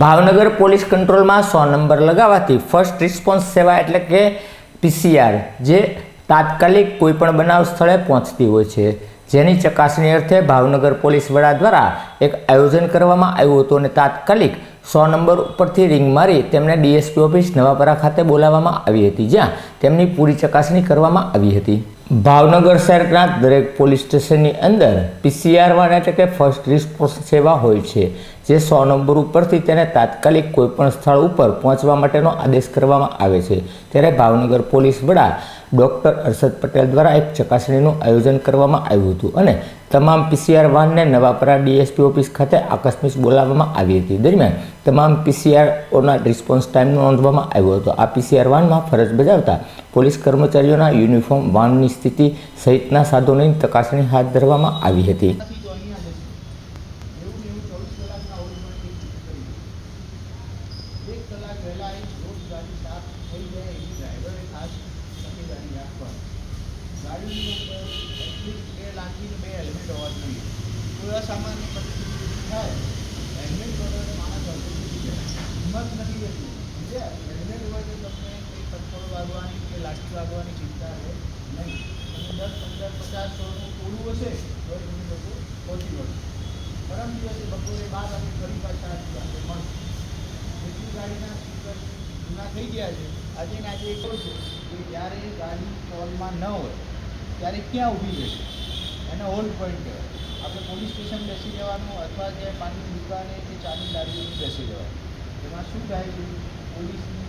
Bhavnagar police કંટ્રોલમાં સો number લગાવવાથી ફર્સ્ટ રિસ્પોન્સ સેવા એટલે કે પીસીઆર, જે તાત્કાલિક કોઈપણ બનાવ સ્થળે પહોંચતી હોય છે. જેની ચકાસણી અર્થે ભાવનગર પોલીસ વડા દ્વારા એક આયોજન કરવામાં આવ્યું હતું અને તાત્કાલિક સો નંબર ઉપરથી રિંગ મારી તેમને ડીએસપી ઓફિસ નવાપરા ખાતે બોલાવવામાં આવી હતી. જ્યાં તેમની પૂરી ચકાસણી કરવામાં આવી હતી. ભાવનગર શહેરના દરેક પોલીસ સ્ટેશનની અંદર પીસીઆર વાન એટલે કે ફર્સ્ટ રિસ્પોન્સ સેવા હોય છે, જે સો નંબર ઉપરથી તેને તાત્કાલિક કોઈપણ સ્થળ ઉપર પહોંચવા માટેનો આદેશ કરવામાં આવે છે. ત્યારે ભાવનગર પોલીસ વડા ડૉક્ટર અરશદ પટેલ દ્વારા એક ચકાસણીનું આયોજન કરવામાં આવ્યું હતું અને તમામ પીસીઆર વાનને નવાપરા ડીએસપી ઓફિસ ખાતે આકસ્મિક બોલાવવામાં આવી હતી. દરમિયાન તમામ પીસીઆરઓના રિસ્પોન્સ ટાઈમ નોંધવામાં આવ્યો હતો. આ પીસીઆર વાનમાં ફરજ બજાવતા પોલીસ કર્મચારીઓના યુનિફોર્મ વાનની સ્થિતિ સહિતના સાધનોની તપાસણી હાથ ધરવામાં આવી હતી. હિંમત લાઠી વાગવાની ચિંતા છે. નહીં. અને દસ, પંદર, પચાસ સોળનું થોડું હશે, તો એ બધું લોકો પહોંચી વળશે પરમ દિવસે બપોરે બાર વાગે ફરી પાછા આપણે મળશું એટલી ગાડીના સ્પીકર જૂના થઈ ગયા છે. આજે ને આજે કહું છું કે જ્યારે ગાડી કોલમાં ન હોય, ત્યારે ક્યાં ઊભી જશે એને હોલ્ડ પોઈન્ટ કહેવાય. આપણે પોલીસ સ્ટેશન બેસી જવાનું અથવા જે પાણીની દુકાને કે ચાની લારીઓની બેસી જવાનું એમાં શું થાય છે? પોલીસની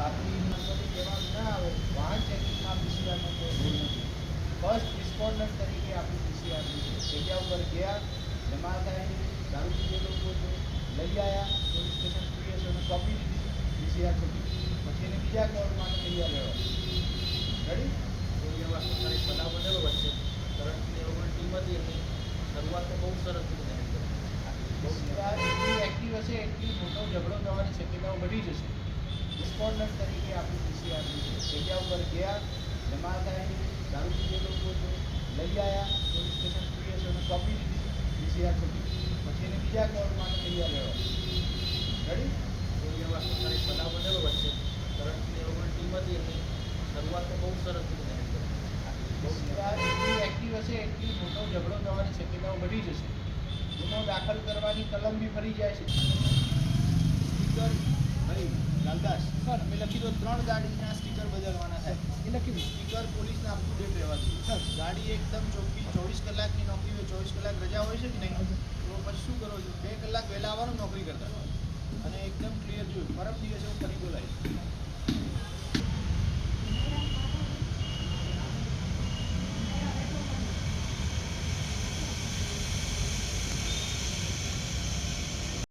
ખાતરીની કહેવાનું ના આવે વાહન ચેકિંગમાં પીસીઆરનો કોઈ રૂલ નથી ફર્સ્ટ રિસ્પોન્ડર તરીકે આપણી પીસીઆર છે જગ્યા ઉપર ગયા જમા થાય દારૂ પીધેલો લોકો છે લઈ આવ્યા પોલીસ સ્ટેશન પીએસ અને સોંપી દીધી પીસીઆર છૂટી પછી એને બીજા કોલ માટે તૈયાર રહેવા રેડી તો વ્યવસ્થિત તારી સલાહ બદલ વચ્ચે કરંટની એવું ટીમ હતી એની શરૂઆત તો બહુ સરસ રીતે પીસીઆર એટલી એક્ટિવ હશે એટલી મોટો ઝઘડો થવાની શક્યતાઓ વધી જશે રિસ્પોન્ડર તરીકે આપણી આપી છે. જગ્યા ઉપર ગયા જમા થાય દારૂ પીએ લોકો છે લઈ આવ્યા પોલીસ સ્ટેશન અને સોંપી દીધી બીસીઆર છૂટી પછી એને બીજા માટે તૈયાર રહેવા રેડી તો વ્યવસ્થિત તારી સલાહ બદલ વચ્ચે કરંટની એવું ટીમ હતી એની શરૂઆત તો બહુ સરસ એટલી એક્ટિવ હશે એટલી મોટો ઝઘડો થવાની શક્યતાઓ ઘટી જશે ગુનો દાખલ કરવાની કલમ બી ફરી જાય છે. ભાઈ લાલદાસ. સર મેં લખી દો ત્રણ ગાડીના સ્ટીકર બદલવાના છે. એ લખી દો. સ્ટીકર પોલીસના અપ ટુ ડેટ રહેવા જોઈએ સર. ગાડી એકદમ ચોખ્ખી ચોવીસ કલાકની નોકરી હોય ચોવીસ કલાક રજા હોય છે કે નહીં? તો પછી શું કરો છો? બે કલાક વહેલા આવવાનું નોકરી કરતા. અને એકદમ ક્લિયર જોયું